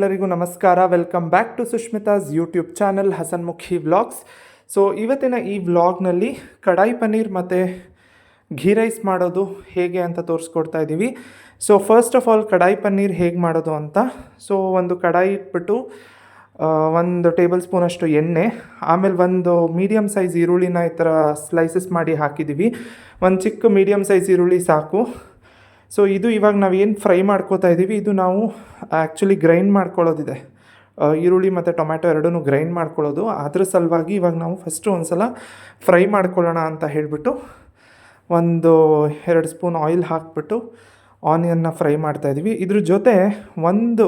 ಎಲ್ಲರಿಗೂ ನಮಸ್ಕಾರ. Welcome back to Sushmita's YouTube channel Hasanmukhi vlogs so ಇವತ್ತಿನ ಈ ವ್ಲಾಗ್ನಲ್ಲಿ ಕಡಾಯಿ ಪನ್ನೀರ್ ಮತ್ತು ಘೀ ರೈಸ್ ಮಾಡೋದು ಹೇಗೆ ಅಂತ ತೋರಿಸ್ಕೊಡ್ತಾ ಇದ್ದೀವಿ. ಸೊ ಫಸ್ಟ್ ಆಫ್ ಆಲ್ ಕಡಾಯಿ ಪನ್ನೀರ್ ಹೇಗೆ ಮಾಡೋದು ಅಂತ. ಸೊ ಒಂದು ಕಡಾಯಿ ಇಟ್ಬಿಟ್ಟು ಒಂದು ಟೇಬಲ್ ಸ್ಪೂನಷ್ಟು ಎಣ್ಣೆ, ಆಮೇಲೆ ಒಂದು ಮೀಡಿಯಮ್ ಸೈಜ್ ಈರುಳ್ಳಿನ ಈ ಥರ ಸ್ಲೈಸಸ್ ಮಾಡಿ ಹಾಕಿದ್ದೀವಿ. ಒಂದು ಚಿಕ್ಕ ಮೀಡಿಯಮ್ ಸೈಜ್ ಈರುಳ್ಳಿ ಸಾಕು. ಸೊ ಇದು ಇವಾಗ ನಾವು ಏನು ಫ್ರೈ ಮಾಡ್ಕೋತಾ ಇದ್ದೀವಿ ಇದು ನಾವು ಆ್ಯಕ್ಚುಲಿ ಗ್ರೈಂಡ್ ಮಾಡ್ಕೊಳ್ಳೋದಿದೆ. ಈರುಳ್ಳಿ ಮತ್ತು ಟೊಮ್ಯಾಟೊ ಎರಡೂ ಗ್ರೈಂಡ್ ಮಾಡ್ಕೊಳ್ಳೋದು. ಅದ್ರ ಸಲುವಾಗಿ ಇವಾಗ ನಾವು ಫಸ್ಟು ಒಂದು ಸಲ ಫ್ರೈ ಮಾಡ್ಕೊಳ್ಳೋಣ ಅಂತ ಹೇಳಿಬಿಟ್ಟು ಒಂದು ಎರಡು ಸ್ಪೂನ್ ಆಯಿಲ್ ಹಾಕ್ಬಿಟ್ಟು ಆನಿಯನ್ನ ಫ್ರೈ ಮಾಡ್ತಾಯಿದ್ದೀವಿ ಇದ್ರ ಜೊತೆ ಒಂದು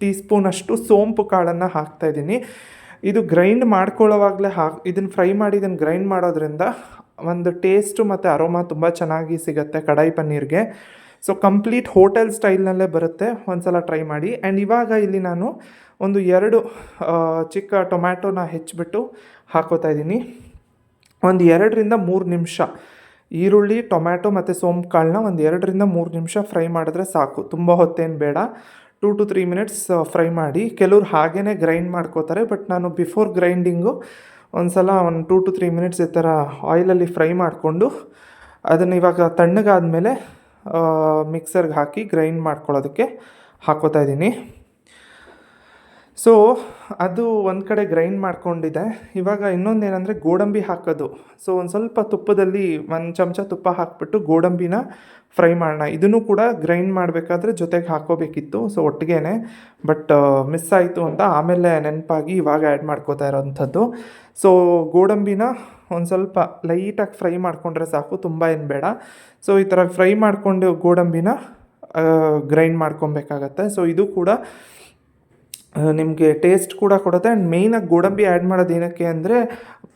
ಟೀ ಸ್ಪೂನಷ್ಟು ಸೋಂಪು ಕಾಳನ್ನು ಹಾಕ್ತಾಯಿದ್ದೀನಿ ಇದು ಗ್ರೈಂಡ್ ಮಾಡ್ಕೊಳ್ಳೋವಾಗಲೇ ಹಾಕಿ ಇದನ್ನು ಫ್ರೈ ಮಾಡಿ ಇದನ್ನು ಗ್ರೈಂಡ್ ಮಾಡೋದ್ರಿಂದ ಒಂದು ಟೇಸ್ಟು ಮತ್ತು ಅರೋಮಾ ತುಂಬ ಚೆನ್ನಾಗಿ ಸಿಗುತ್ತೆ ಕಡಾಯಿ ಪನ್ನೀರ್ಗೆ. ಸೊ ಕಂಪ್ಲೀಟ್ ಹೋಟೆಲ್ ಸ್ಟೈಲ್ನಲ್ಲೇ ಬರುತ್ತೆ, ಒಂದ್ಸಲ ಟ್ರೈ ಮಾಡಿ. ಆ್ಯಂಡ್ ಇವಾಗ ಇಲ್ಲಿ ನಾನು ಒಂದು ಎರಡು ಚಿಕ್ಕ ಟೊಮ್ಯಾಟೋನ ಹೆಚ್ಚಿಬಿಟ್ಟು ಹಾಕೋತಾ ಇದ್ದೀನಿ. ಒಂದು ಎರಡರಿಂದ ಮೂರು ನಿಮಿಷ ಈರುಳ್ಳಿ ಟೊಮ್ಯಾಟೊ ಮತ್ತು ಸೋಂಪು ಕಾಳನ್ನ ಒಂದು ಎರಡರಿಂದ ಮೂರು ನಿಮಿಷ ಫ್ರೈ ಮಾಡಿದ್ರೆ ಸಾಕು. ತುಂಬ ಹೊತ್ತೇನು ಬೇಡ. Two to three minutes fry ಮಾಡಿ. ಕೆಲವ್ರು ಹಾಗೇ ಗ್ರೈಂಡ್ ಮಾಡ್ಕೋತಾರೆ ಬಟ್ ನಾನು ಬಿಫೋರ್ ಗ್ರೈಂಡಿಂಗು ಒಂದು ಸಲ ಒಂದು ಟೂ ಟು ತ್ರೀ ಮಿನಿಟ್ಸ್ ಈ ಥರ ಆಯಿಲಲ್ಲಿ ಫ್ರೈ ಮಾಡಿಕೊಂಡು, ಅದನ್ನು ಇವಾಗ ತಣ್ಣಗಾದಮೇಲೆ ಮಿಕ್ಸರ್ಗೆ ಹಾಕಿ ಗ್ರೈಂಡ್ ಮಾಡ್ಕೊಳ್ಳೋದಕ್ಕೆ ಹಾಕೋತಾ ಇದ್ದೀನಿ. ಸೊ ಅದು ಒಂದು ಕಡೆ ಗ್ರೈಂಡ್ ಮಾಡ್ಕೊಂಡಿದೆ. ಇವಾಗ ಇನ್ನೊಂದು ಏನಂದರೆ ಗೋಡಂಬಿ ಹಾಕೋದು. ಸೊ ಒಂದು ಸ್ವಲ್ಪ ತುಪ್ಪದಲ್ಲಿ ಒಂದು ಚಮಚ ತುಪ್ಪ ಹಾಕ್ಬಿಟ್ಟು ಗೋಡಂಬಿನ ಫ್ರೈ ಮಾಡೋಣ. ಇದನ್ನು ಕೂಡ ಗ್ರೈಂಡ್ ಮಾಡಬೇಕಾದ್ರೆ ಜೊತೆಗೆ ಹಾಕೋಬೇಕಿತ್ತು ಸೊ ಒಟ್ಟಿಗೆ ಬಟ್ ಮಿಸ್ ಆಯಿತು ಅಂತ ಆಮೇಲೆ ನೆನಪಾಗಿ ಇವಾಗ ಆ್ಯಡ್ ಮಾಡ್ಕೋತಾ ಇರೋವಂಥದ್ದು ಸೊ ಗೋಡಂಬಿನ ಒಂದು ಸ್ವಲ್ಪ ಲೈಟಾಗಿ ಫ್ರೈ ಮಾಡಿಕೊಂಡ್ರೆ ಸಾಕು, ತುಂಬ ಏನು ಬೇಡ. ಸೊ ಈ ಥರ ಫ್ರೈ ಮಾಡಿಕೊಂಡು ಗೋಡಂಬಿನ ಗ್ರೈಂಡ್ ಮಾಡ್ಕೊಬೇಕಾಗತ್ತೆ. ಸೊ ಇದು ಕೂಡ ನಿಮಗೆ ಟೇಸ್ಟ್ ಕೂಡ ಕೊಡುತ್ತೆ ಆ್ಯಂಡ್ ಮೇಯ್ನಾಗಿ ಗೋಡಂಬಿ ಆ್ಯಡ್ ಮಾಡೋದು ಏನಕ್ಕೆ ಅಂದರೆ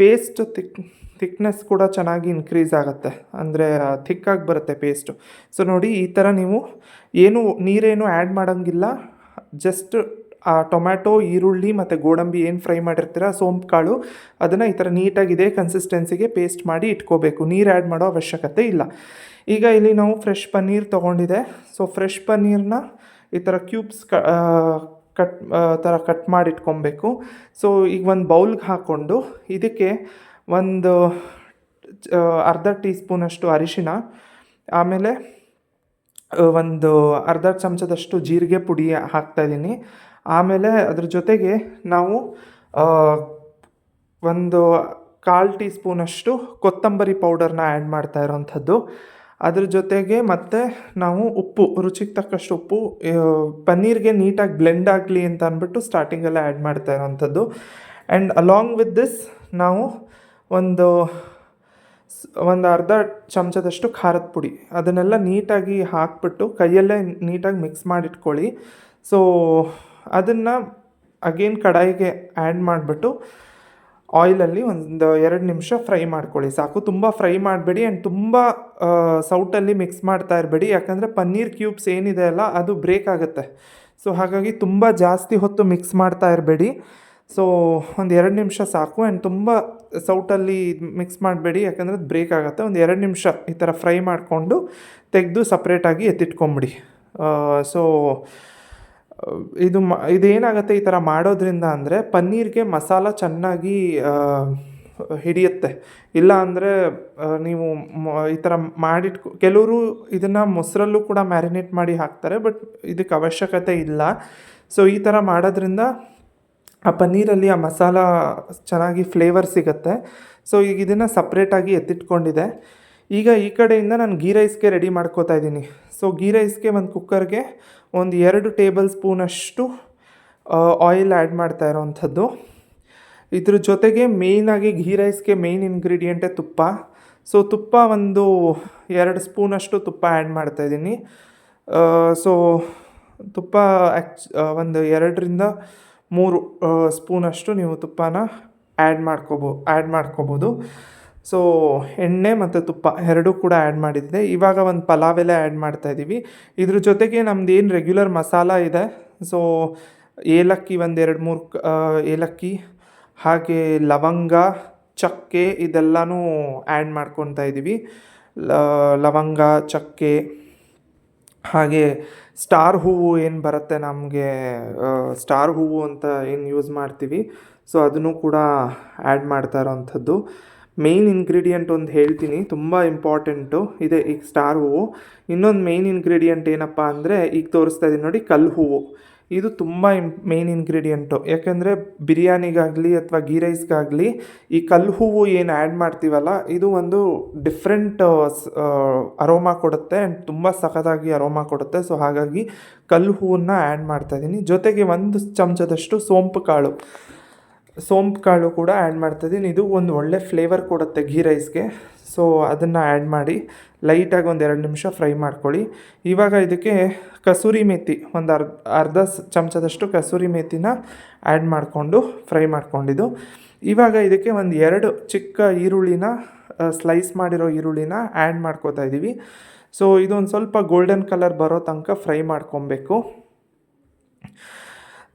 ಪೇಸ್ಟ್ ತಿಕ್ ಥಿಕ್ನೆಸ್ ಕೂಡ ಚೆನ್ನಾಗಿ ಇನ್ಕ್ರೀಸ್ ಆಗುತ್ತೆ. ಅಂದರೆ ಥಿಕ್ಕಾಗಿ ಬರುತ್ತೆ ಪೇಸ್ಟು ಸೊ ನೋಡಿ, ಈ ಥರ ನೀವು ಏನು, ನೀರೇನು ಆ್ಯಡ್ ಮಾಡೋಂಗಿಲ್ಲ. ಜಸ್ಟ್ ಆ ಟೊಮ್ಯಾಟೊ ಈರುಳ್ಳಿ ಮತ್ತು ಗೋಡಂಬಿ ಏನು ಫ್ರೈ ಮಾಡಿರ್ತೀರ, ಸೋಂಪು ಕಾಳು, ಅದನ್ನು ಈ ಥರ ನೀಟಾಗಿ ಇದೇ ಕನ್ಸಿಸ್ಟೆನ್ಸಿಗೆ ಪೇಸ್ಟ್ ಮಾಡಿ ಇಟ್ಕೋಬೇಕು. ನೀರು ಆ್ಯಡ್ ಮಾಡೋ ಅವಶ್ಯಕತೆ ಇಲ್ಲ. ಈಗ ಇಲ್ಲಿ ನಾವು ಫ್ರೆಶ್ ಪನ್ನೀರ್ ತೊಗೊಂಡಿದೆ. ಸೊ ಫ್ರೆಶ್ ಪನ್ನೀರ್ನ ಈ ಥರ ಕ್ಯೂಬ್ಸ್ ಕ ಕಟ್ ಥರ ಕಟ್ ಮಾಡಿ ಇಟ್ಕೊಬೇಕು ಸೊ ಈಗ ಒಂದು ಬೌಲ್ಗೆ ಹಾಕ್ಕೊಂಡು ಇದಕ್ಕೆ ಒಂದು ಅರ್ಧ ಟೀ ಸ್ಪೂನಷ್ಟು ಅರಿಶಿನ ಆಮೇಲೆ ಒಂದು ಅರ್ಧ ಚಮಚದಷ್ಟು ಜೀರಿಗೆ ಪುಡಿ ಹಾಕ್ತಾಯಿದ್ದೀನಿ ಆಮೇಲೆ ಅದ್ರ ಜೊತೆಗೆ ನಾವು ಒಂದು ಕಾಲು ಟೀ ಸ್ಪೂನಷ್ಟು ಕೊತ್ತಂಬರಿ ಪೌಡರ್ನ ಆ್ಯಡ್ ಮಾಡ್ತಾ ಇರೋವಂಥದ್ದು ಅದ್ರ ಜೊತೆಗೆ ಮತ್ತೆ ನಾವು ಉಪ್ಪು, ರುಚಿಗೆ ತಕ್ಕಷ್ಟು ಉಪ್ಪು ಪನ್ನೀರ್ಗೆ ನೀಟಾಗಿ ಬ್ಲೆಂಡ್ ಆಗಲಿ ಅಂತ ಅಂದ್ಬಿಟ್ಟು ಸ್ಟಾರ್ಟಿಂಗಲ್ಲೇ ಆ್ಯಡ್ ಮಾಡ್ತಾ ಇರೋವಂಥದ್ದು ಆ್ಯಂಡ್ ಅಲಾಂಗ್ ವಿತ್ ದಿಸ್ ನಾವು ಒಂದು ಒಂದು ಅರ್ಧ ಚಮಚದಷ್ಟು ಖಾರದ ಪುಡಿ. ಅದನ್ನೆಲ್ಲ ನೀಟಾಗಿ ಹಾಕ್ಬಿಟ್ಟು ಕೈಯಲ್ಲೇ ನೀಟಾಗಿ ಮಿಕ್ಸ್ ಮಾಡಿಟ್ಕೊಳ್ಳಿ. ಸೊ ಅದನ್ನು ಅಗೇನ್ ಕಡಾಯಿಗೆ ಆ್ಯಡ್ ಮಾಡಿಬಿಟ್ಟು ಆಯಿಲಲ್ಲಿ ಒಂದು ಎರಡು ನಿಮಿಷ ಫ್ರೈ ಮಾಡ್ಕೊಳ್ಳಿ. ಸಾಕು, ತುಂಬ ಫ್ರೈ ಮಾಡಬೇಡಿ ಆ್ಯಂಡ್ ತುಂಬ ಸೌಟಲ್ಲಿ ಮಿಕ್ಸ್ ಮಾಡ್ತಾ ಇರಬೇಡಿ. ಯಾಕಂದರೆ ಪನ್ನೀರ್ ಕ್ಯೂಬ್ಸ್ ಏನಿದೆ ಅಲ್ಲ, ಅದು ಬ್ರೇಕ್ ಆಗುತ್ತೆ. ಸೊ ಹಾಗಾಗಿ ತುಂಬ ಜಾಸ್ತಿ ಹೊತ್ತು ಮಿಕ್ಸ್ ಮಾಡ್ತಾ ಇರಬೇಡಿ. ಸೊ ಒಂದು ಎರಡು ನಿಮಿಷ ಸಾಕು ಆ್ಯಂಡ್ ತುಂಬ ಸೌಟಲ್ಲಿ ಮಿಕ್ಸ್ ಮಾಡಬೇಡಿ. ಯಾಕಂದರೆ ಅದು ಬ್ರೇಕ್ ಆಗುತ್ತೆ. ಒಂದು ಎರಡು ನಿಮಿಷ ಈ ಥರ ಫ್ರೈ ಮಾಡಿಕೊಂಡು ತೆಗೆದು ಸಪ್ರೇಟಾಗಿ ಎತ್ತಿಟ್ಕೊಂಬಿಡಿ. ಸೊ ಇದು ಮ, ಇದೇನಾಗುತ್ತೆ ಈ ಥರ ಮಾಡೋದ್ರಿಂದ ಅಂದರೆ ಪನ್ನೀರ್ಗೆ ಮಸಾಲ ಚೆನ್ನಾಗಿ ಹಿಡಿಯುತ್ತೆ. ಇಲ್ಲ ಅಂದರೆ ನೀವು ಈ ಥರ ಮಾಡಿಟ್ಕೊ, ಕೆಲವರು ಇದನ್ನು ಮೊಸರಲ್ಲೂ ಕೂಡ ಮ್ಯಾರಿನೇಟ್ ಮಾಡಿ ಹಾಕ್ತಾರೆ, ಬಟ್ ಇದಕ್ಕೆ ಅವಶ್ಯಕತೆ ಇಲ್ಲ. ಸೊ, ಈ ಥರ ಮಾಡೋದ್ರಿಂದ ಆ ಪನ್ನೀರಲ್ಲಿ ಆ ಮಸಾಲ ಚೆನ್ನಾಗಿ ಫ್ಲೇವರ್ ಸಿಗುತ್ತೆ. ಸೊ, ಈಗ ಇದನ್ನು ಸಪ್ರೇಟಾಗಿ ಎತ್ತಿಟ್ಕೊಂಡಿದೆ. ಈಗ ಈ ಕಡೆಯಿಂದ ನಾನು ಗೀ ರೈಸ್ಗೆ ರೆಡಿ ಮಾಡ್ಕೋತಾ ಇದ್ದೀನಿ. ಸೊ ಗೀ ರೈಸ್ಗೆ ಒಂದು ಕುಕ್ಕರ್ಗೆ ಒಂದು ಎರಡು ಟೇಬಲ್ ಸ್ಪೂನಷ್ಟು ಆಯಿಲ್ ಆ್ಯಡ್ ಮಾಡ್ತಾ ಇರೋವಂಥದ್ದು. ಇದ್ರ ಜೊತೆಗೆ ಮೇಯ್ನಾಗಿ ಘೀ ರೈಸ್ಗೆ ಮೇಯ್ನ್ ಇಂಗ್ರೀಡಿಯೆಂಟೇ ತುಪ್ಪ. ಸೊ ತುಪ್ಪ ಒಂದು ಎರಡು ಸ್ಪೂನಷ್ಟು ತುಪ್ಪ ಆ್ಯಡ್ ಮಾಡ್ತಾಯಿದ್ದೀನಿ ಸೊ ತುಪ್ಪ ಆ್ಯಕ್ಚ್ ಒಂದು ಎರಡರಿಂದ ಮೂರು ಸ್ಪೂನಷ್ಟು ನೀವು ತುಪ್ಪನ ಆ್ಯಡ್ ಮಾಡ್ಕೋಬೋ ಆ್ಯಡ್ ಮಾಡ್ಕೋಬೋದು. ಸೊ ಎಣ್ಣೆ ಮತ್ತು ತುಪ್ಪ ಎರಡೂ ಕೂಡ ಆ್ಯಡ್ ಮಾಡಿದ್ದೆ. ಇವಾಗ ಒಂದು ಪಲಾವ್ ಎಲೆ ಆ್ಯಡ್ ಮಾಡ್ತಾ ಇದ್ದೀವಿ ಇದ್ರ ಜೊತೆಗೆ ನಮ್ದು ಏನು ರೆಗ್ಯುಲರ್ ಮಸಾಲ ಇದೆ. ಸೊ ಏಲಕ್ಕಿ ಒಂದು ಎರಡು ಮೂರು ಏಲಕ್ಕಿ, ಹಾಗೆ ಲವಂಗ, ಚಕ್ಕೆ ಇದೆಲ್ಲನೂ ಆ್ಯಡ್ ಮಾಡ್ಕೊತಾ ಇದ್ದೀವಿ ಲವಂಗ, ಚಕ್ಕೆ, ಹಾಗೆ ಸ್ಟಾರ್ ಹೂವು ಏನು ಬರುತ್ತೆ ನಮಗೆ ಸ್ಟಾರ್ ಹೂವು ಅಂತ ಏನು ಯೂಸ್ ಮಾಡ್ತೀವಿ. ಸೊ ಅದನ್ನು ಕೂಡ ಆ್ಯಡ್ ಮಾಡ್ತಾ ಇರೋವಂಥದ್ದು ಮೇಯ್ನ್ ಇಂಗ್ರೀಡಿಯೆಂಟ್ ಒಂದು ಹೇಳ್ತೀನಿ, ತುಂಬ ಇಂಪಾರ್ಟೆಂಟು ಇದೆ ಈಗ ಸ್ಟಾರ್ ಹೂವು. ಇನ್ನೊಂದು ಮೇಯ್ನ್ ಇಂಗ್ರೀಡಿಯೆಂಟ್ ಏನಪ್ಪ ಅಂದರೆ ಈಗ ತೋರಿಸ್ತಾ ಇದ್ದೀನಿ ನೋಡಿ, ಕಲ್ಲು ಹೂವು. ಇದು ತುಂಬ ಇಂ ಮೇಯ್ನ್ ಇಂಗ್ರೀಡಿಯೆಂಟು ಯಾಕೆಂದರೆ ಬಿರಿಯಾನಿಗಾಗಲಿ ಅಥವಾ ಗೀ ರೈಸ್ಗಾಗಲಿ ಈ ಕಲ್ಲು ಹೂವು ಏನು ಆ್ಯಡ್ ಮಾಡ್ತೀವಲ್ಲ, ಇದು ಒಂದು ಡಿಫ್ರೆಂಟ್ ಅರೋಮಾ ಕೊಡುತ್ತೆ ಆ್ಯಂಡ್ ತುಂಬ ಸಖತ್ತಾಗಿ ಅರೋಮಾ ಕೊಡುತ್ತೆ. ಸೊ ಹಾಗಾಗಿ ಕಲ್ಲು ಹೂವನ್ನು ಆ್ಯಡ್ ಮಾಡ್ತಾಯಿದ್ದೀನಿ ಜೊತೆಗೆ ಒಂದು ಚಮಚದಷ್ಟು ಸೋಂಪು ಕಾಳು. ಸೋಂಪು ಕಾಳು ಕೂಡ ಆ್ಯಡ್ ಮಾಡ್ತಾಯಿದ್ದೀನಿ ಇದು ಒಂದು ಒಳ್ಳೆ ಫ್ಲೇವರ್ ಕೊಡುತ್ತೆ ಘೀ ರೈಸ್ಗೆ ಸೊ ಅದನ್ನು ಆ್ಯಡ್ ಮಾಡಿ ಲೈಟಾಗಿ ಒಂದು ಎರಡು ನಿಮಿಷ ಫ್ರೈ ಮಾಡ್ಕೊಳ್ಳಿ. ಇವಾಗ ಇದಕ್ಕೆ ಕಸೂರಿ ಮೇತಿ, ಒಂದು ಅರ್ಧ ಅರ್ಧ ಚಮಚದಷ್ಟು ಕಸೂರಿ ಮೇಥಿನ ಆ್ಯಡ್ ಮಾಡಿಕೊಂಡು ಫ್ರೈ ಮಾಡ್ಕೊಂಡಿದ್ದು. ಇವಾಗ ಇದಕ್ಕೆ ಒಂದು ಎರಡು ಚಿಕ್ಕ ಈರುಳ್ಳಿನ ಸ್ಲೈಸ್ ಮಾಡಿರೋ ಈರುಳ್ಳಿನ ಆ್ಯಡ್ ಮಾಡ್ಕೋತಾ ಇದ್ದೀವಿ ಸೊ ಇದೊಂದು ಸ್ವಲ್ಪ ಗೋಲ್ಡನ್ ಕಲರ್ ಬರೋ ತನಕ ಫ್ರೈ ಮಾಡ್ಕೊಬೇಕು.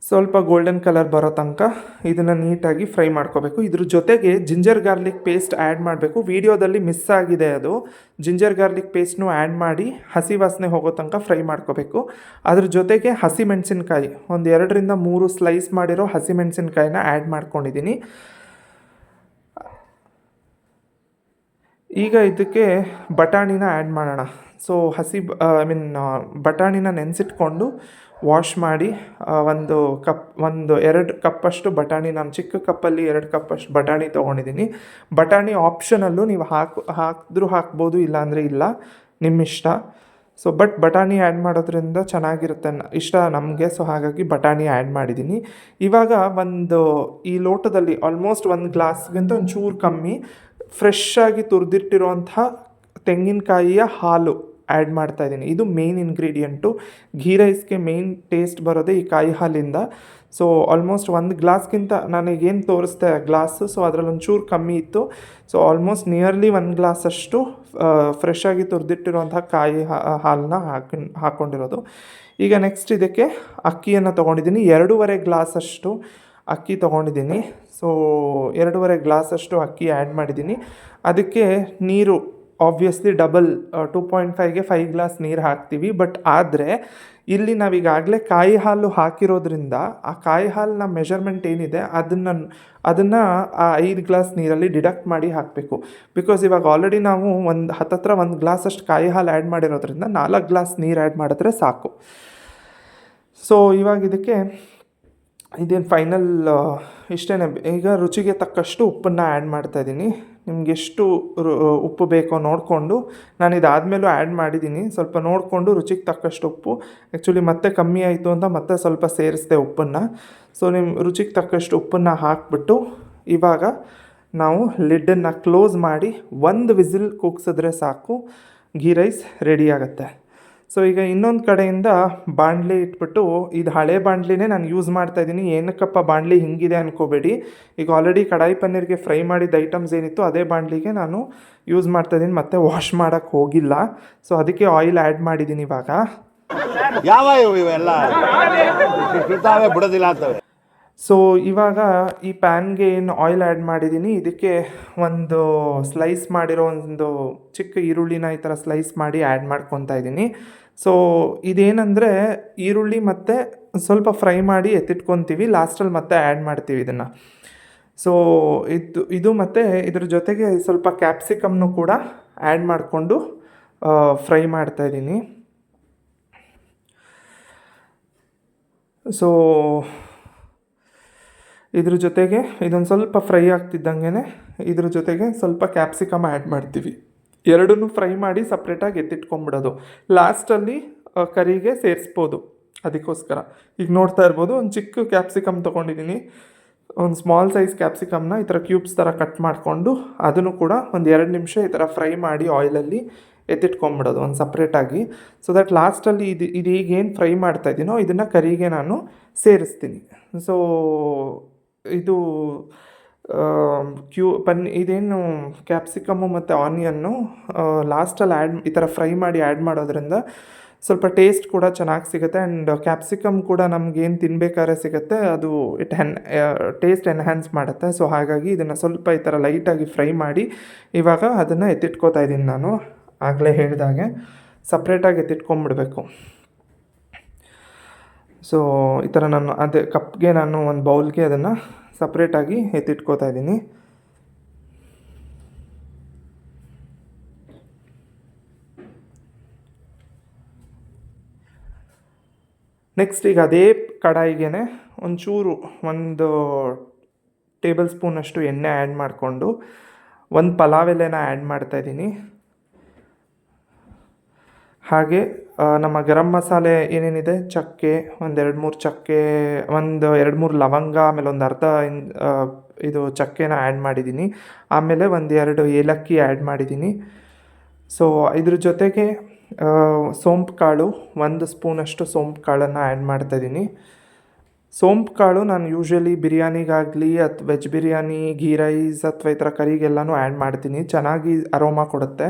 ಸ್ವಲ್ಪ ಗೋಲ್ಡನ್ ಕಲರ್ ಬರೋ ತನಕ ಇದನ್ನು ನೀಟಾಗಿ ಫ್ರೈ ಮಾಡ್ಕೋಬೇಕು. ಇದ್ರ ಜೊತೆಗೆ ಜಿಂಜರ್ ಗಾರ್ಲಿಕ್ ಪೇಸ್ಟ್ ಆ್ಯಡ್ ಮಾಡಬೇಕು. ವೀಡಿಯೋದಲ್ಲಿ ಮಿಸ್ ಆಗಿದೆ ಅದು. ಜಿಂಜರ್ ಗಾರ್ಲಿಕ್ ಪೇಸ್ಟ್ನು ಆ್ಯಡ್ ಮಾಡಿ ಹಸಿ ವಾಸನೆ ಹೋಗೋ ತನಕ ಫ್ರೈ ಮಾಡ್ಕೋಬೇಕು. ಅದ್ರ ಜೊತೆಗೆ ಹಸಿ ಮೆಣಸಿನ್ಕಾಯಿ, ಒಂದು ಎರಡರಿಂದ ಮೂರು ಸ್ಲೈಸ್ ಮಾಡಿರೋ ಹಸಿ ಮೆಣಸಿನ್ಕಾಯಿನ ಆ್ಯಡ್ ಮಾಡ್ಕೊಂಡಿದ್ದೀನಿ ಈಗ ಇದಕ್ಕೆ ಬಟಾಣಿನ ಆ್ಯಡ್ ಮಾಡೋಣ. ಸೊ ಹಸಿ ಐ ಮೀನ್ ಬಟಾಣಿನ ನೆನೆಸಿಟ್ಕೊಂಡು ವಾಶ್ ಮಾಡಿ ಒಂದು ಕಪ್, ಒಂದು ಎರಡು ಕಪ್ಪಷ್ಟು ಬಟಾಣಿ, ನಾನು ಚಿಕ್ಕ ಕಪ್ಪಲ್ಲಿ ಎರಡು ಕಪ್ಪಷ್ಟು ಬಟಾಣಿ ತೊಗೊಂಡಿದ್ದೀನಿ. ಬಟಾಣಿ ಆಪ್ಷನಲ್ಲೂ ನೀವು ಹಾಕು, ಹಾಕಿದ್ರೂ ಹಾಕ್ಬೋದು, ಇಲ್ಲಾಂದರೆ ಇಲ್ಲ. ನಿಮ್ಮ ಇಷ್ಟ ಸೊ ಬಟ್ ಬಟಾಣಿ ಆ್ಯಡ್ ಮಾಡೋದ್ರಿಂದ ಚೆನ್ನಾಗಿರುತ್ತೆ ಇಷ್ಟ ನಮಗೆ. ಸೊ ಹಾಗಾಗಿ ಬಟಾಣಿ ಆ್ಯಡ್ ಮಾಡಿದ್ದೀನಿ. ಇವಾಗ ಒಂದು, ಈ ಲೋಟದಲ್ಲಿ ಆಲ್ಮೋಸ್ಟ್ ಒಂದು ಗ್ಲಾಸ್ಗಿಂತ ಒಂಚೂರು ಕಮ್ಮಿ. ಫ್ರೆಶ್ ಆಗಿ ತುರಿದಿಟ್ಟಿರುವಂಥ ತೆಂಗಿನಕಾಯಿಯ ಹಾಲು ಆ್ಯಡ್ ಮಾಡ್ತಾ ಇದ್ದೀನಿ. ಇದು ಮೇನ್ ಇಂಗ್ರೀಡಿಯೆಂಟು ಘೀ ರೈಸ್ಗೆ ಮೇನ್ ಟೇಸ್ಟ್ ಬರೋದೇ ಈ ಕಾಯಿ ಹಾಲಿಂದ. ಸೊ ಆಲ್ಮೋಸ್ಟ್ ಒಂದು ಗ್ಲಾಸ್ಗಿಂತ ನನಗೇನು ತೋರಿಸ್ದೆ ಗ್ಲಾಸು ಸೊ ಅದರಲ್ಲಿ ಒಂಚೂರು ಕಮ್ಮಿ ಇತ್ತು. ಸೊ ಆಲ್ಮೋಸ್ಟ್ ನಿಯರ್ಲಿ ಒಂದು ಗ್ಲಾಸಷ್ಟು ಫ್ರೆಶ್ ಆಗಿ ತುರಿದಿಟ್ಟಿರುವಂತಹ ಕಾಯಿ ಹಾಲನ್ನ ಹಾಕಿ ಹಾಕ್ಕೊಂಡಿರೋದು ಈಗ ನೆಕ್ಸ್ಟ್ ಇದಕ್ಕೆ ಅಕ್ಕಿಯನ್ನು ತೊಗೊಂಡಿದ್ದೀನಿ. ಎರಡೂವರೆ ಗ್ಲಾಸಷ್ಟು ಅಕ್ಕಿ ತೊಗೊಂಡಿದ್ದೀನಿ. ಸೊ ಎರಡೂವರೆ ಗ್ಲಾಸಷ್ಟು ಅಕ್ಕಿ ಆ್ಯಡ್ ಮಾಡಿದ್ದೀನಿ. ಅದಕ್ಕೆ ನೀರು ಆಬ್ವಿಯಸ್ಲಿ ಡಬಲ್ ಟೂ ಪಾಯಿಂಟ್ ಫೈವ್ಗೆ ಫೈವ್ ಗ್ಲಾಸ್ ನೀರು ಹಾಕ್ತೀವಿ. ಬಟ್ ಆದರೆ, ಇಲ್ಲಿ ನಾವೀಗಾಗಲೇ ಕಾಯಿ ಹಾಲು ಹಾಕಿರೋದ್ರಿಂದ ಆ ಕಾಯಿ ಹಾಲಿನ ಮೆಷರ್ಮೆಂಟ್ ಏನಿದೆ, ಅದನ್ನು ಅದನ್ನು ಆ ಐದು ಗ್ಲಾಸ್ ನೀರಲ್ಲಿ ಡಿಡಕ್ಟ್ ಮಾಡಿ ಹಾಕಬೇಕು. ಬಿಕಾಸ್ ಇವಾಗ ಆಲ್ರೆಡಿ ನಾವು ಒಂದು, ಹತ್ತತ್ರ ಒಂದು ಗ್ಲಾಸಷ್ಟು ಕಾಯಿ ಹಾಲು ಆ್ಯಡ್ ಮಾಡಿರೋದ್ರಿಂದ ನಾಲ್ಕು ಗ್ಲಾಸ್ ನೀರು ಆ್ಯಡ್ ಮಾಡಿದ್ರೆ ಸಾಕು. ಸೊ ಇವಾಗ ಇದಕ್ಕೆ ಇದೇನು ಫೈನಲ್ ಇಷ್ಟೇ ಈಗ ರುಚಿಗೆ ತಕ್ಕಷ್ಟು ಉಪ್ಪನ್ನು ಆ್ಯಡ್ ಮಾಡ್ತಾಯಿದ್ದೀನಿ ನಿಮ್ಗೆ ಎಷ್ಟು ಉಪ್ಪು ಬೇಕೋ ನೋಡಿಕೊಂಡು ನಾನು ಇದಾದಮೇಲೂ ಆ್ಯಡ್ ಮಾಡಿದ್ದೀನಿ. ಸ್ವಲ್ಪ ನೋಡಿಕೊಂಡು ರುಚಿಗೆ ತಕ್ಕಷ್ಟು ಉಪ್ಪು. ಆ್ಯಕ್ಚುಲಿ ಮತ್ತೆ ಕಮ್ಮಿ ಆಯಿತು ಅಂತ ಮತ್ತೆ ಸ್ವಲ್ಪ ಸೇರಿಸಿದೆ ಉಪ್ಪನ್ನು. ಸೊ ನಿಮ್ಮ ರುಚಿಗೆ ತಕ್ಕಷ್ಟು ಉಪ್ಪನ್ನು ಹಾಕ್ಬಿಟ್ಟು ಇವಾಗ ನಾವು ಲಿಡ್ಡನ್ನು ಕ್ಲೋಸ್ ಮಾಡಿ ಒಂದು ವಿಸಿಲ್ ಕೂಗ್ಸಿದ್ರೆ ಸಾಕು. ಗೀ ರೈಸ್ ರೆಡಿ ಆಗುತ್ತೆ. ಸೊ ಈಗ ಇನ್ನೊಂದು ಕಡೆಯಿಂದ ಬಾಂಡ್ಲಿ ಇಟ್ಬಿಟ್ಟು ಇದು ಹಳೆ ಬಾಂಡ್ಲಿನೇ ನಾನು ಯೂಸ್ ಮಾಡ್ತಾ ಇದ್ದೀನಿ. ಏನಕ್ಕಪ್ಪ ಬಾಣಲಿ ಹಿಂಗಿದೆ ಅನ್ಕೋಬೇಡಿ. ಈಗ ಆಲ್ರೆಡಿ ಕಡಾಯಿ ಪನ್ನೀರ್ಗೆ ಫ್ರೈ ಮಾಡಿದ ಐಟಮ್ಸ್ ಏನಿತ್ತು ಅದೇ ಬಾಣಲಿಗೆ ನಾನು ಯೂಸ್ ಮಾಡ್ತಾ ಇದ್ದೀನಿ. ಮತ್ತೆ ವಾಶ್ ಮಾಡೋಕ್ಕೆ ಹೋಗಿಲ್ಲ. ಸೊ ಅದಕ್ಕೆ ಆಯಿಲ್ ಆ್ಯಡ್ ಮಾಡಿದ್ದೀನಿ ಇವಾಗ. ಯಾವ ಇವು ಇವೆಲ್ಲ? ಬಿಡೋದಿಲ್ಲ ಅಂತವೆ. ಸೊ ಇವಾಗ ಈ ಪ್ಯಾನ್ಗೆ ಏನು ಆಯಿಲ್ ಆ್ಯಡ್ ಮಾಡಿದ್ದೀನಿ. ಇದಕ್ಕೆ ಒಂದು ಸ್ಲೈಸ್ ಮಾಡಿರೋ ಒಂದು ಚಿಕ್ಕ ಈರುಳ್ಳಿನ ಈ ಥರ ಸ್ಲೈಸ್ ಮಾಡಿ ಆ್ಯಡ್ ಮಾಡ್ಕೊತಾ ಇದ್ದೀನಿ. ಸೊ ಇದೇನಂದರೆ ಈರುಳ್ಳಿ ಮತ್ತು ಸ್ವಲ್ಪ ಫ್ರೈ ಮಾಡಿ ಎತ್ತಿಟ್ಕೊತೀವಿ ಲಾಸ್ಟಲ್ಲಿ ಮತ್ತೆ ಆ್ಯಡ್ ಮಾಡ್ತೀವಿ ಇದನ್ನು. ಸೊ ಇದು ಇದು ಮತ್ತು ಇದ್ರ ಜೊತೆಗೆ ಸ್ವಲ್ಪ ಕ್ಯಾಪ್ಸಿಕಮ್ನು ಕೂಡ ಆ್ಯಡ್ ಮಾಡಿಕೊಂಡು ಫ್ರೈ ಮಾಡ್ತಾಯಿದ್ದೀನಿ ಸೊ ಇದ್ರ ಜೊತೆಗೆ ಇದೊಂದು ಸ್ವಲ್ಪ ಫ್ರೈ ಆಗ್ತಿದ್ದಂಗೆ ಇದ್ರ ಜೊತೆಗೆ ಸ್ವಲ್ಪ ಕ್ಯಾಪ್ಸಿಕಮ್ ಆ್ಯಡ್ ಮಾಡ್ತೀವಿ. ಎರಡನ್ನೂ ಫ್ರೈ ಮಾಡಿ ಸಪ್ರೇಟಾಗಿ ಎತ್ತಿಟ್ಕೊಂಡ್ಬಿಡೋದು. ಲಾಸ್ಟಲ್ಲಿ ಕರಿಗೆ ಸೇರಿಸ್ಬೋದು. ಅದಕ್ಕೋಸ್ಕರ. ಈಗ ನೋಡ್ತಾ ಇರ್ಬೋದು, ಒಂದು ಚಿಕ್ಕ ಕ್ಯಾಪ್ಸಿಕಮ್ ತೊಗೊಂಡಿದ್ದೀನಿ ಒಂದು ಸ್ಮಾಲ್ ಸೈಜ್ ಕ್ಯಾಪ್ಸಿಕಮ್ನ ಈ ಥರ ಕ್ಯೂಬ್ಸ್ ಥರ ಕಟ್ ಮಾಡಿಕೊಂಡು ಅದನ್ನು ಕೂಡ ಒಂದು ಎರಡು ನಿಮಿಷ ಈ ಥರ ಫ್ರೈ ಮಾಡಿ ಆಯಿಲಲ್ಲಿ ಎತ್ತಿಟ್ಕೊಂಡ್ಬಿಡೋದು, ಒಂದು ಸಪ್ರೇಟಾಗಿ ಸೊ ದಟ್ ಲಾಸ್ಟಲ್ಲಿ ಇದು ಇದು ಈಗ ಏನು ಫ್ರೈ ಮಾಡ್ತಾ ಇದ್ದೀನೋ ಇದನ್ನು ಕರಿಗೆ ನಾನು ಸೇರಿಸ್ತೀನಿ. ಸೊ ಇದು ಕ್ಯೂ, ಪನ್, ಇದೇನು ಕ್ಯಾಪ್ಸಿಕಮ್ಮು ಮತ್ತು ಆನಿಯನ್ನು ಲಾಸ್ಟಲ್ಲಿ ಆ್ಯಡ್ ಈ ಥರ ಫ್ರೈ ಮಾಡಿ ಆ್ಯಡ್ ಮಾಡೋದ್ರಿಂದ ಸ್ವಲ್ಪ ಟೇಸ್ಟ್ ಕೂಡ ಚೆನ್ನಾಗಿ ಸಿಗುತ್ತೆ ಆ್ಯಂಡ್ ಕ್ಯಾಪ್ಸಿಕಮ್ ಕೂಡ ನಮ್ಗೇನು ತಿನ್ಬೇಕಾದ್ರೆ ಸಿಗುತ್ತೆ, ಅದು ಇಟ್ ಹೆನ್ ಟೇಸ್ಟ್ ಎನ್ಹ್ಯಾನ್ಸ್ ಮಾಡುತ್ತೆ. ಸೊ ಹಾಗಾಗಿ ಇದನ್ನು ಸ್ವಲ್ಪ ಈ ಥರ ಲೈಟಾಗಿ ಫ್ರೈ ಮಾಡಿ ಇವಾಗ ಅದನ್ನು ಎತ್ತಿಟ್ಕೋತಾ ಇದ್ದೀನಿ ನಾನು, ಆಗಲೇ ಹೇಳಿದಾಗೆ. ಸಪ್ರೇಟಾಗಿ ಎತ್ತಿಟ್ಕೊಂಬಿಡ್ಬೇಕು. ಸೊ ಈ ಥರ ನಾನು ಅದೇ ಕಪ್ಗೆ ನಾನು ಒಂದು ಬೌಲ್ಗೆ ಅದನ್ನು ಸಪ್ರೇಟಾಗಿ ಎತ್ತಿಟ್ಕೋತಾ ಇದ್ದೀನಿ. ನೆಕ್ಸ್ಟ್ ಈಗ ಅದೇ ಕಡಾಯಿಗೆ ಒಂಚೂರು ಒಂದು ಟೇಬಲ್ ಸ್ಪೂನಷ್ಟು ಎಣ್ಣೆ ಆ್ಯಡ್ ಮಾಡಿಕೊಂಡು, ಒಂದು ಪಲಾವ್ ಎಲೆನ ಆ್ಯಡ್ ಮಾಡ್ತಾಯಿದ್ದೀನಿ ಹಾಗೆ ನಮ್ಮ ಗರಂ ಮಸಾಲೆ ಏನೇನಿದೆ? ಚಕ್ಕೆ ಒಂದು ಎರಡು ಮೂರು ಚಕ್ಕೆ, ಒಂದು ಎರಡು ಮೂರು ಲವಂಗ, ಆಮೇಲೆ ಒಂದು ಅರ್ಧ ಇದು ಚಕ್ಕೆನ ಆ್ಯಡ್ ಮಾಡಿದ್ದೀನಿ. ಆಮೇಲೆ ಒಂದು ಎರಡು ಏಲಕ್ಕಿ ಆ್ಯಡ್ ಮಾಡಿದ್ದೀನಿ. ಸೊ ಇದ್ರ ಜೊತೆಗೆ ಸೋಂಪು ಕಾಳು, ಒಂದು ಸ್ಪೂನಷ್ಟು ಸೋಂಪು ಕಾಳನ್ನು ಆ್ಯಡ್ ಮಾಡ್ತಾಯಿದ್ದೀನಿ ಸೋಂಪು ಕಾಳು ನಾನು ಯೂಶ್ವಲಿ ಬಿರಿಯಾನಿಗಾಗಲಿ ಅಥವಾ ವೆಜ್ ಬಿರಿಯಾನಿ ಗೀ ರೈಸ್ ಅಥವಾ ಈ ಥರ ಕರಿಗೆಲ್ಲನೂ ಆ್ಯಡ್ ಮಾಡ್ತೀನಿ. ಚೆನ್ನಾಗಿ ಅರೋಮಾ ಕೊಡುತ್ತೆ.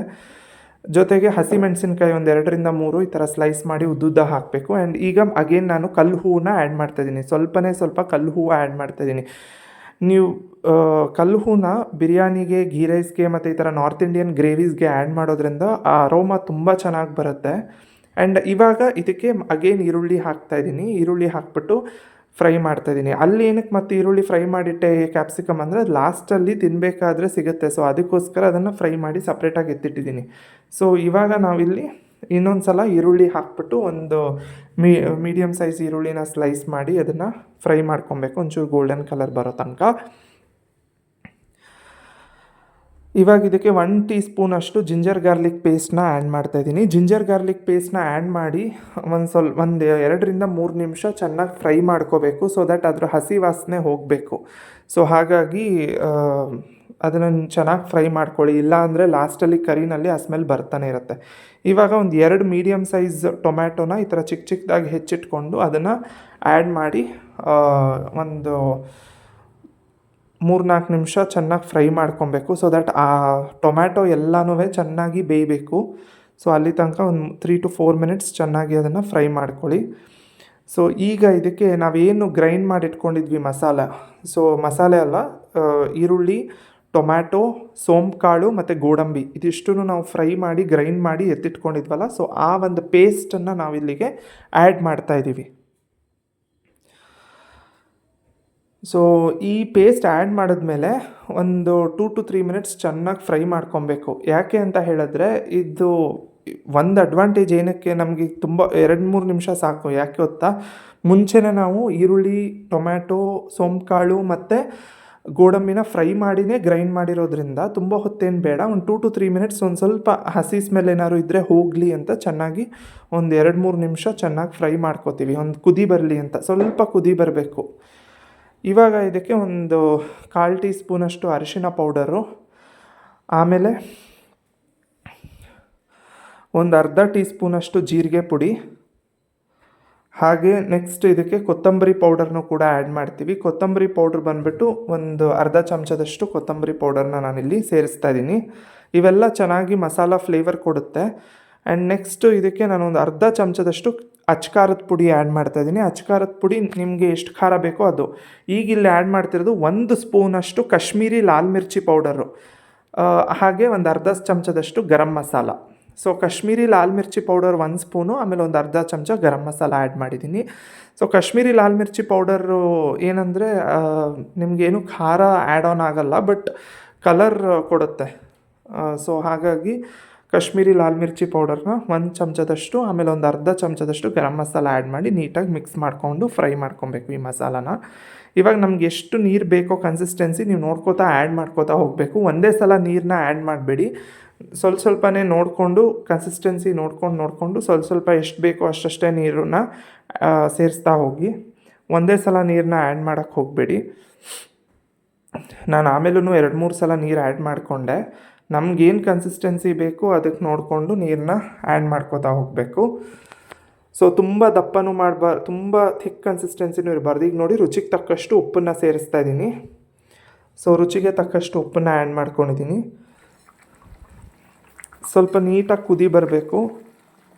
ಜೊತೆಗೆ ಹಸಿಮೆಣಸಿನ್ಕಾಯಿ ಒಂದು ಎರಡರಿಂದ ಮೂರು ಈ ಥರ ಸ್ಲೈಸ್ ಮಾಡಿ ಉದ್ದುದ್ದ ಹಾಕಬೇಕು. ಆ್ಯಂಡ್ ಈಗ ಅಗೇನ್ ನಾನು ಕಲ್ಲು ಹೂವನ್ನ ಆ್ಯಡ್ ಮಾಡ್ತಾಯಿದ್ದೀನಿ ಸ್ವಲ್ಪನೇ ಸ್ವಲ್ಪ ಕಲ್ಲು ಹೂವು ಆ್ಯಡ್ ಮಾಡ್ತಾಯಿದ್ದೀನಿ ನೀವು ಕಲ್ಲು ಹೂವನ್ನ ಬಿರಿಯಾನಿಗೆ ಗೀ ರೈಸ್ಗೆ ಮತ್ತು ಈ ಥರ ನಾರ್ತ್ ಇಂಡಿಯನ್ ಗ್ರೇವೀಸ್ಗೆ ಆ್ಯಡ್ ಮಾಡೋದ್ರಿಂದ ಆ ಅರೋಮಾ ತುಂಬ ಚೆನ್ನಾಗಿ ಬರುತ್ತೆ. ಆ್ಯಂಡ್ ಇವಾಗ ಇದಕ್ಕೆ ಅಗೇನ್ ಈರುಳ್ಳಿ ಹಾಕ್ತಾಯಿದ್ದೀನಿ ಈರುಳ್ಳಿ ಹಾಕ್ಬಿಟ್ಟು ಫ್ರೈ ಮಾಡ್ತಾಯಿದ್ದೀನಿ ಅಲ್ಲಿ ಏನಕ್ಕೆ ಮತ್ತೆ ಈರುಳ್ಳಿ ಫ್ರೈ ಮಾಡಿಟ್ಟೆ ಕ್ಯಾಪ್ಸಿಕಮ್ ಅಂದರೆ ಲಾಸ್ಟಲ್ಲಿ ತಿನ್ನಬೇಕಾದ್ರೆ ಸಿಗುತ್ತೆ. ಸೊ ಅದಕ್ಕೋಸ್ಕರ ಅದನ್ನು ಫ್ರೈ ಮಾಡಿ ಸಪ್ರೇಟಾಗಿ ಎತ್ತಿಟ್ಟಿದ್ದೀನಿ. ಸೊ ಇವಾಗ ನಾವಿಲ್ಲಿ ಇನ್ನೊಂದು ಸಲ ಈರುಳ್ಳಿ ಹಾಕ್ಬಿಟ್ಟು ಒಂದು ಮೀ ಮೀಡಿಯಮ್ ಸೈಜ್ ಈರುಳ್ಳಿನ ಸ್ಲೈಸ್ ಮಾಡಿ ಅದನ್ನು ಫ್ರೈ ಮಾಡ್ಕೊಬೇಕು. ಒಂಚೂರು ಗೋಲ್ಡನ್ ಕಲರ್ ಬರೋ ತನಕ. ಇವಾಗ ಇದಕ್ಕೆ ಒನ್ ಟೀ ಸ್ಪೂನಷ್ಟು ಜಿಂಜರ್ ಗಾರ್ಲಿಕ್ ಪೇಸ್ಟ್ನ ಆ್ಯಡ್ ಮಾಡ್ತಾಯಿದ್ದೀನಿ ಜಿಂಜರ್ ಗಾರ್ಲಿಕ್ ಪೇಸ್ಟ್ನ ಆ್ಯಡ್ ಮಾಡಿ ಒಂದು ಸ್ವಲ್ಪ, ಒಂದು ಎರಡರಿಂದ ಮೂರು ನಿಮಿಷ ಚೆನ್ನಾಗಿ ಫ್ರೈ ಮಾಡ್ಕೋಬೇಕು ಸೊ ದಟ್ ಅದರ ಹಸಿ ವಾಸನೆ ಹೋಗಬೇಕು. ಸೊ ಹಾಗಾಗಿ ಅದನ್ನು ಚೆನ್ನಾಗಿ ಫ್ರೈ ಮಾಡ್ಕೊಳ್ಳಿ. ಇಲ್ಲ ಅಂದರೆ ಲಾಸ್ಟಲ್ಲಿ ಕರಿನಲ್ಲಿ ಆ ಸ್ಮೆಲ್ ಬರ್ತಾನೆ ಇರುತ್ತೆ. ಇವಾಗ ಒಂದು ಎರಡು ಮೀಡಿಯಮ್ ಸೈಜ್ ಟೊಮ್ಯಾಟೊನ ಈ ಥರ ಚಿಕ್ಕ ಚಿಕ್ಕದಾಗಿ ಹೆಚ್ಚಿಟ್ಕೊಂಡು ಅದನ್ನು ಆ್ಯಡ್ ಮಾಡಿ ಒಂದು ಮೂರ್ನಾಲ್ಕು ನಿಮಿಷ ಚೆನ್ನಾಗಿ ಫ್ರೈ ಮಾಡ್ಕೊಬೇಕು. ಸೊ ದಟ್ ಆ ಟೊಮ್ಯಾಟೊ ಎಲ್ಲನೂ ಚೆನ್ನಾಗಿ ಬೇಯಬೇಕು. ಸೊ ಅಲ್ಲಿ ತನಕ ಒಂದು ತ್ರೀ ಟು ಫೋರ್ ಮಿನಿಟ್ಸ್ ಚೆನ್ನಾಗಿ ಅದನ್ನು ಫ್ರೈ ಮಾಡ್ಕೊಳ್ಳಿ. ಸೊ ಈಗ ಇದಕ್ಕೆ ನಾವೇನು ಗ್ರೈಂಡ್ ಮಾಡಿಟ್ಕೊಂಡಿದ್ವಿ ಮಸಾಲ. ಸೊ ಮಸಾಲೆ ಅಲ್ಲ ಈರುಳ್ಳಿ, ಟೊಮ್ಯಾಟೊ ಸೋಂಪು ಕಾಳು ಮತ್ತು ಗೋಡಂಬಿ ಇದಿಷ್ಟು ನಾವು ಫ್ರೈ ಮಾಡಿ ಗ್ರೈಂಡ್ ಮಾಡಿ ಎತ್ತಿಟ್ಕೊಂಡಿದ್ವಲ್ಲ ಸೊ ಆ ಒಂದು ಪೇಸ್ಟನ್ನು ನಾವಿಲ್ಲಿಗೆ ಆ್ಯಡ್ ಮಾಡ್ತಾ ಇದ್ದೀವಿ ಸೊ ಈ ಪೇಸ್ಟ್ ಆ್ಯಡ್ ಮಾಡಿದ್ಮೇಲೆ ಒಂದು ಟೂ ಟು ತ್ರೀ ಮಿನಿಟ್ಸ್ ಚೆನ್ನಾಗಿ ಫ್ರೈ ಮಾಡ್ಕೊಬೇಕು. ಯಾಕೆ ಅಂತ ಹೇಳಿದ್ರೆ, ಇದು ಒಂದು ಅಡ್ವಾಂಟೇಜ್ ಏನಕ್ಕೆ ನಮಗೆ ತುಂಬ ಎರಡು ಮೂರು ನಿಮಿಷ ಸಾಕು, ಯಾಕೆ ಗೊತ್ತಾ? ಮುಂಚೆನೇ ನಾವು ಈರುಳ್ಳಿ, ಟೊಮ್ಯಾಟೊ ಸೋಂಕಾಳು ಕಾಳು ಮತ್ತು ಗೋಡಂಬಿನ ಫ್ರೈ ಮಾಡಿನೇ ಗ್ರೈಂಡ್ ಮಾಡಿರೋದ್ರಿಂದ ತುಂಬ ಹೊತ್ತೇನು ಬೇಡ. ಒಂದು ಟೂ ಟು ತ್ರೀ ಮಿನಿಟ್ಸ್ ಒಂದು ಸ್ವಲ್ಪ ಹಸಿ ಸ್ಮೆಲ್ ಏನಾದ್ರು ಇದ್ದರೆ ಹೋಗಲಿ ಅಂತ ಚೆನ್ನಾಗಿ ಒಂದು ಎರಡು ಮೂರು ನಿಮಿಷ ಚೆನ್ನಾಗಿ ಫ್ರೈ ಮಾಡ್ಕೋತೀವಿ. ಒಂದು ಕುದಿ ಬರಲಿ ಅಂತ. ಸ್ವಲ್ಪ ಕುದಿ ಬರಬೇಕು. ಇವಾಗ ಇದಕ್ಕೆ ಒಂದು ಕಾಲು ಟೀ ಸ್ಪೂನಷ್ಟು ಅರಿಶಿನ ಪೌಡರು, ಆಮೇಲೆ ಒಂದು ಅರ್ಧ ಟೀ ಸ್ಪೂನಷ್ಟು ಜೀರಿಗೆ ಪುಡಿ, ಹಾಗೆ ನೆಕ್ಸ್ಟ್ ಇದಕ್ಕೆ ಕೊತ್ತಂಬರಿ ಪೌಡರ್ನು ಕೂಡ ಆ್ಯಡ್ ಮಾಡ್ತೀವಿ. ಕೊತ್ತಂಬರಿ ಪೌಡ್ರ್ ಬಂದುಬಿಟ್ಟು ಒಂದು ಅರ್ಧ ಚಮಚದಷ್ಟು ಕೊತ್ತಂಬರಿ ಪೌಡರ್ನ ನಾನಿಲ್ಲಿ ಸೇರಿಸ್ತಾ ಇದ್ದೀನಿ. ಇವೆಲ್ಲ ಚೆನ್ನಾಗಿ ಮಸಾಲ ಫ್ಲೇವರ್ ಕೊಡುತ್ತೆ. ಆ್ಯಂಡ್ ನೆಕ್ಸ್ಟು ಇದಕ್ಕೆ ನಾನು ಒಂದು ಅರ್ಧ ಚಮಚದಷ್ಟು ಅಚ್ಕಾರದ ಪುಡಿ ಆ್ಯಡ್ ಮಾಡ್ತಾ ಇದ್ದೀನಿ. ಅಚ್ಕಾರದ ಪುಡಿ ನಿಮಗೆ ಎಷ್ಟು ಖಾರ ಬೇಕೋ ಅದು. ಈಗ ಇಲ್ಲಿ ಆ್ಯಡ್ ಮಾಡ್ತಿರೋದು ಒಂದು ಸ್ಪೂನಷ್ಟು ಕಾಶ್ಮೀರಿ ಲಾಲ್ ಮಿರ್ಚಿ ಪೌಡರು ಹಾಗೆ ಒಂದು ಅರ್ಧ ಚಮಚದಷ್ಟು ಗರಂ ಮಸಾಲ. ಸೊ ಕಾಶ್ಮೀರಿ ಲಾಲ್ ಮಿರ್ಚಿ ಪೌಡರ್ ಒಂದು ಸ್ಪೂನು, ಆಮೇಲೆ ಒಂದು ಅರ್ಧ ಚಮಚ ಗರಂ ಮಸಾಲ ಆ್ಯಡ್ ಮಾಡಿದ್ದೀನಿ. ಸೊ ಕಾಶ್ಮೀರಿ ಲಾಲ್ ಮಿರ್ಚಿ ಪೌಡರು ಏನಂದರೆ ನಿಮಗೇನು ಖಾರ ಆ್ಯಡ್ ಆನ್ ಆಗಲ್ಲ ಬಟ್ ಕಲರ್ ಕೊಡುತ್ತೆ. ಸೊ ಹಾಗಾಗಿ ಕಾಶ್ಮೀರಿ ಲಾಲ್ ಮಿರ್ಚಿ ಪೌಡರ್ನ ಒಂದು ಚಮಚದಷ್ಟು, ಆಮೇಲೆ ಒಂದು ಅರ್ಧ ಚಮಚದಷ್ಟು ಗರಂ ಮಸಾಲ ಆ್ಯಡ್ ಮಾಡಿ ನೀಟಾಗಿ ಮಿಕ್ಸ್ ಮಾಡಿಕೊಂಡು ಫ್ರೈ ಮಾಡ್ಕೊಬೇಕು ಈ ಮಸಾಲಾನ. ಇವಾಗ ನಮ್ಗೆ ಎಷ್ಟು ನೀರು ಬೇಕೋ ಕನ್ಸಿಸ್ಟೆನ್ಸಿ ನೀವು ನೋಡ್ಕೋತಾ ಆ್ಯಡ್ ಮಾಡ್ಕೋತಾ ಹೋಗಬೇಕು. ಒಂದೇ ಸಲ ನೀರನ್ನ ಆ್ಯಡ್ ಮಾಡಬೇಡಿ. ಸ್ವಲ್ಪ ಸ್ವಲ್ಪನೇ ನೋಡಿಕೊಂಡು ಕನ್ಸಿಸ್ಟೆನ್ಸಿ ನೋಡ್ಕೊಂಡು, ನೋಡಿಕೊಂಡು ಸ್ವಲ್ಪ ಸ್ವಲ್ಪ ಎಷ್ಟು ಬೇಕೋ ಅಷ್ಟಷ್ಟೇ ನೀರನ್ನ ಸೇರಿಸ್ತಾ ಹೋಗಿ ಒಂದೇ ಸಲ ನೀರನ್ನ ಆ್ಯಡ್ ಮಾಡೋಕ್ಕೆ ಹೋಗಬೇಡಿ. ನಾನು ಆಮೇಲೂ ಎರಡು ಮೂರು ಸಲ ನೀರು ಆ್ಯಡ್ ಮಾಡಿಕೊಂಡೆ. ನಮಗೇನು ಕನ್ಸಿಸ್ಟೆನ್ಸಿ ಬೇಕು ಅದಕ್ಕೆ ನೋಡಿಕೊಂಡು ನೀರನ್ನ ಆ್ಯಡ್ ಮಾಡ್ಕೋತಾ ಹೋಗಬೇಕು. ಸೊ ತುಂಬ ದಪ್ಪನೂ ಮಾಡಬಾರ್ದು ತುಂಬ ಥಿಕ್ ಕನ್ಸಿಸ್ಟೆನ್ಸಿನೂ ಇರಬಾರ್ದು. ಈಗ ನೋಡಿ ರುಚಿಗೆ ತಕ್ಕಷ್ಟು ಉಪ್ಪನ್ನು ಸೇರಿಸ್ತಾ ಇದ್ದೀನಿ ಸೊ ರುಚಿಗೆ ತಕ್ಕಷ್ಟು ಉಪ್ಪನ್ನು ಆ್ಯಡ್ ಮಾಡ್ಕೊಂಡಿದ್ದೀನಿ ಸ್ವಲ್ಪ ನೀಟಾಗಿ ಕುದಿ ಬರಬೇಕು.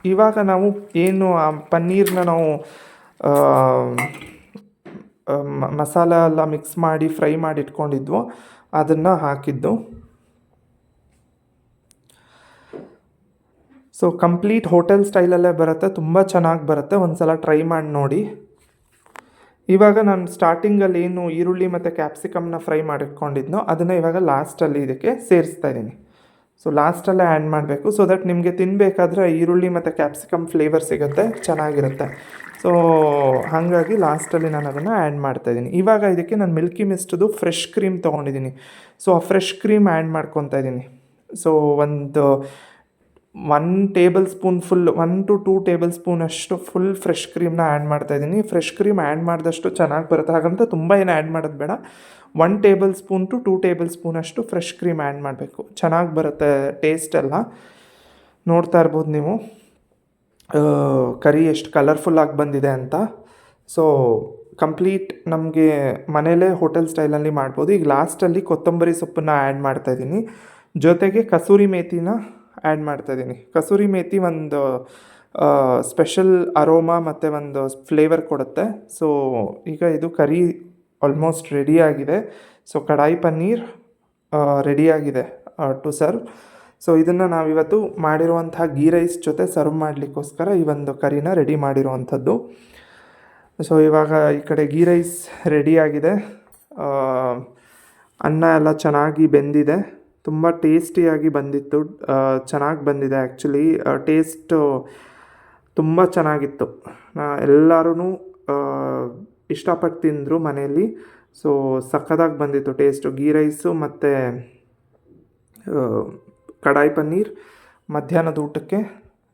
ಇವಾಗ ನಾವು ಏನು ಪನ್ನೀರನ್ನ ನಾವು ಮಸಾಲ ಎಲ್ಲ ಮಿಕ್ಸ್ ಮಾಡಿ ಫ್ರೈ ಮಾಡಿ ಇಟ್ಕೊಂಡಿದ್ವು, ಅದನ್ನು ಹಾಕಿದ್ದು. ಸೊ ಕಂಪ್ಲೀಟ್ ಹೋಟೆಲ್ ಸ್ಟೈಲಲ್ಲೇ ಬರುತ್ತೆ, ತುಂಬ ಚೆನ್ನಾಗಿ ಬರುತ್ತೆ ಒಂದು ಸಲ ಟ್ರೈ ಮಾಡಿ ನೋಡಿ. ಇವಾಗ ನಾನು ಸ್ಟಾರ್ಟಿಂಗಲ್ಲಿ ಏನು ಈರುಳ್ಳಿ ಮತ್ತು ಕ್ಯಾಪ್ಸಿಕಮ್ನ ಫ್ರೈ ಮಾಡಿಟ್ಕೊಂಡಿದ್ನೋ, ಅದನ್ನು ಇವಾಗ ಲಾಸ್ಟಲ್ಲಿ ಇದಕ್ಕೆ ಸೇರಿಸ್ತಾ ಇದ್ದೀನಿ. ಸೊ ಲಾಸ್ಟಲ್ಲೇ ಆ್ಯಡ್ ಮಾಡಬೇಕು ಸೊ ದಟ್ ನಿಮಗೆ ತಿನ್ನಬೇಕಾದ್ರೆ ಈರುಳ್ಳಿ ಮತ್ತು ಕ್ಯಾಪ್ಸಿಕಮ್ ಫ್ಲೇವರ್ ಸಿಗುತ್ತೆ, ಚೆನ್ನಾಗಿರುತ್ತೆ. ಸೊ ಹಾಗಾಗಿ ಲಾಸ್ಟಲ್ಲಿ ನಾನು ಅದನ್ನು ಆ್ಯಡ್ ಮಾಡ್ತಾಯಿದ್ದೀನಿ ಇವಾಗ ಇದಕ್ಕೆ ನಾನು ಮಿಲ್ಕಿ ಮಿಸ್ಟ್ದು ಫ್ರೆಶ್ ಕ್ರೀಮ್ ತೊಗೊಂಡಿದ್ದೀನಿ. ಸೊ ಆ ಫ್ರೆಶ್ ಕ್ರೀಮ್ ಆ್ಯಡ್ ಮಾಡ್ಕೊತಾ ಇದ್ದೀನಿ. ಸೊ ಒಂದು one tablespoon full one to two tablespoon ಅಷ್ಟು ಫುಲ್ ಫ್ರೆಶ್ ಕ್ರೀಮ್ನ ಆ್ಯಡ್ ಮಾಡ್ತಾಯಿದ್ದೀನಿ ಫ್ರೆಶ್ ಕ್ರೀಮ್ ಆ್ಯಡ್ ಮಾಡಿದಷ್ಟು ಚೆನ್ನಾಗಿ ಬರುತ್ತೆ. ಹಾಗಂತ ತುಂಬ ಏನು ಆ್ಯಡ್ ಮಾಡೋದು ಬೇಡ. One tablespoon to two tablespoon ಅಷ್ಟು ಫ್ರೆಶ್ ಕ್ರೀಮ್ ಆ್ಯಡ್ ಮಾಡಬೇಕು. ಚೆನ್ನಾಗಿ ಬರುತ್ತೆ ಟೇಸ್ಟ್ ಎಲ್ಲ. ನೋಡ್ತಾ ಇರ್ಬೋದು ನೀವು. ಕರಿ ಎಷ್ಟು ಕಲರ್ಫುಲ್ಲಾಗಿ ಬಂದಿದೆ ಅಂತ. ಸೊ ಕಂಪ್ಲೀಟ್ ನಮಗೆ ಮನೇಲೇ ಹೋಟೆಲ್ ಸ್ಟೈಲಲ್ಲಿ ಮಾಡ್ಬೋದು. ಈಗ ಲಾಸ್ಟಲ್ಲಿ ಕೊತ್ತಂಬರಿ ಸೊಪ್ಪನ್ನ ಆ್ಯಡ್ ಮಾಡ್ತಾಯಿದ್ದೀನಿ ಜೊತೆಗೆ ಕಸೂರಿ ಮೇಥಿನ ಆ್ಯಡ್ ಮಾಡ್ತಾಯಿದ್ದೀನಿ ಕಸೂರಿ ಮೇತಿ ಒಂದು ಸ್ಪೆಷಲ್ ಅರೋಮಾ ಮತ್ತು ಒಂದು ಫ್ಲೇವರ್ ಕೊಡುತ್ತೆ. ಸೊ ಈಗ ಇದು ಕರಿ ಆಲ್ಮೋಸ್ಟ್ ರೆಡಿಯಾಗಿದೆ ಸೊ ಕಡಾಯಿ ಪನ್ನೀರ್ ರೆಡಿಯಾಗಿದೆ ಟು ಸರ್ವ್ ಸೊ ಇದನ್ನು ನಾವಿವತ್ತು ಮಾಡಿರುವಂತಹ ಗೀ ರೈಸ್ ಜೊತೆ ಸರ್ವ್ ಮಾಡಲಿಕ್ಕೋಸ್ಕರ ಈ ಒಂದು ಕರಿನ ರೆಡಿ ಮಾಡಿರುವಂಥದ್ದು. ಸೊ ಇವಾಗ ಈ ಕಡೆ ಗೀ ರೈಸ್ ರೆಡಿಯಾಗಿದೆ ಅನ್ನ ಎಲ್ಲ ಚೆನ್ನಾಗಿ ಬೆಂದಿದೆ. ತುಂಬ ಟೇಸ್ಟಿಯಾಗಿ ಬಂದಿತ್ತು. ಚೆನ್ನಾಗಿ ಬಂದಿದೆ ಆ್ಯಕ್ಚುಲಿ ಟೇಸ್ಟು ತುಂಬ ಚೆನ್ನಾಗಿತ್ತು. ಎಲ್ಲರೂ ಇಷ್ಟಪಟ್ಟು ತಿಂದರು ಮನೆಯಲ್ಲಿ. ಸೊ ಸಖತ್ತಾಗಿ ಬಂದಿತ್ತು ಟೇಸ್ಟು. ಗೀ ರೈಸು ಮತ್ತು ಕಡಾಯಿ ಪನ್ನೀರ್ ಮಧ್ಯಾಹ್ನದ ಊಟಕ್ಕೆ.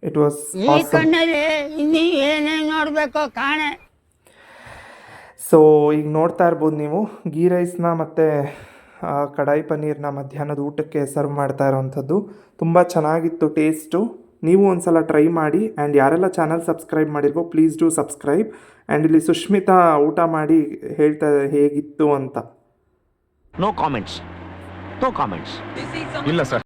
ಇಟ್ ವಾಸ್ ನೋಡಬೇಕು ಕಾಣೆ. ಸೊ ಈಗ ನೋಡ್ತಾ ಇರ್ಬೋದು ನೀವು. ಗೀ ರೈಸ್ನ ಮತ್ತು ಕಡಾಯಿ ಪನ್ನೀರ್ನ ಮಧ್ಯಾಹ್ನದ ಊಟಕ್ಕೆ ಸರ್ವ್ ಮಾಡ್ತಾ ಇರೋವಂಥದ್ದು. ತುಂಬ ಚೆನ್ನಾಗಿತ್ತು ಟೇಸ್ಟು ನೀವು ಒಂದು ಸಲ ಟ್ರೈ ಮಾಡಿ ಆ್ಯಂಡ್ ಯಾರೆಲ್ಲ ಚಾನಲ್ ಸಬ್ಸ್ಕ್ರೈಬ್ ಮಾಡಿಲ್ವೋ ಪ್ಲೀಸ್ ಡೂ ಸಬ್ಸ್ಕ್ರೈಬ್ ಆ್ಯಂಡ್ ಇಲ್ಲಿ ಸುಷ್ಮಿತಾ ಊಟ ಮಾಡಿ ಹೇಳ್ತಾ ಹೇಗಿತ್ತು ಅಂತ. ನೋ ಕಾಮೆಂಟ್ಸ್ ನೋ ಕಾಮೆಂಟ್ಸ್ ಇಲ್ಲ ಸರ್